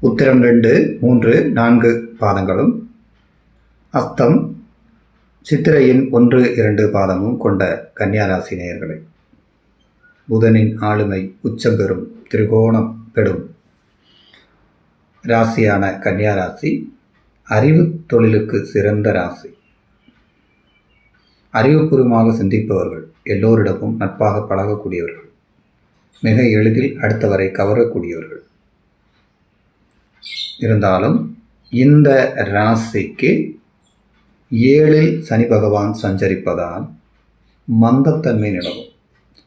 உத்திரம் ரெண்டு மூன்று நான்கு பாதங்களும். அஸ்தம் சித்திரையின் ஒன்று இரண்டு பாதமும் கொண்ட கன்னியாராசி நேயர்களை. புதனின் ஆளுமை உச்சம் பெறும் திரிகோணம் பெறும் ராசியான கன்னியாராசி அறிவு தொழிலுக்கு சிறந்த ராசி. அறிவுபூர்வமாக சிந்திப்பவர்கள் எல்லோரிடமும் நட்பாக பழகக்கூடியவர்கள். மிக எளிதில் அடுத்தவரை கவரக்கூடியவர்கள். இருந்தாலும் இந்த ராசிக்கு ஏழில் சனி பகவான் சஞ்சரிப்பதால் மந்தத்தன்மை நிலவும்.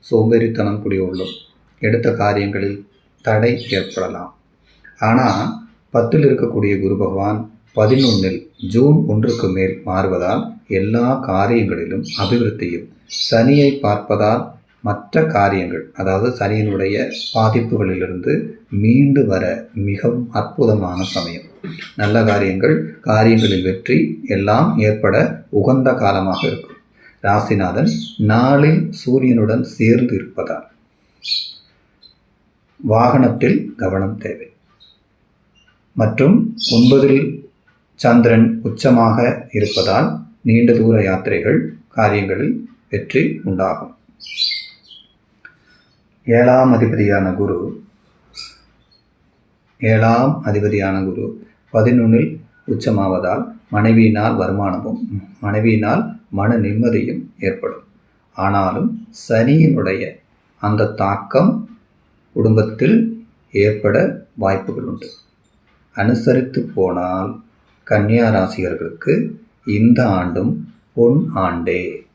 சோம்பேறித்தனம் கூடியுள்ளும் எடுத்த காரியங்களில் தடை ஏற்படலாம். ஆனால் பத்தில் இருக்கக்கூடிய குரு பகவான் பதினொன்றில் ஜூன் ஒன்றுக்கு மேல் மாறுவதால் எல்லா காரியங்களிலும் அபிவிருத்தியும் சனியை பார்ப்பதால் மற்ற காரியங்கள் அதாவது சனியினுடைய பாதிப்புகளிலிருந்து மீண்டு வர மிகவும் அற்புதமான சமயம். நல்ல காரியங்கள் காரியங்களில் வெற்றி எல்லாம் ஏற்பட உகந்த காலமாக இருக்கும். ராசிநாதன் நாளில் சூரியனுடன் சேர்ந்து இருப்பதால் வாகனத்தில் கவனம் தேவை. மற்றும் ஒன்பதில் சந்திரன் உச்சமாக இருப்பதால் நீண்ட தூர யாத்திரைகள் காரியங்களில் வெற்றி உண்டாகும். ஏழாம் அதிபதியான குரு. ஏழாம் அதிபதியான குரு பதினொன்றில் உச்சமாவதால் மனைவியினால் வருமானமும் மனைவியினால் மன நிம்மதியும் ஏற்படும். ஆனாலும் சனியினுடைய அந்த தாக்கம் குடும்பத்தில் ஏற்பட வாய்ப்புகள் உண்டு. அனுசரித்து போனால் கன்னியா ராசிகர்களுக்கு இந்த ஆண்டும் பொன் ஆண்டே.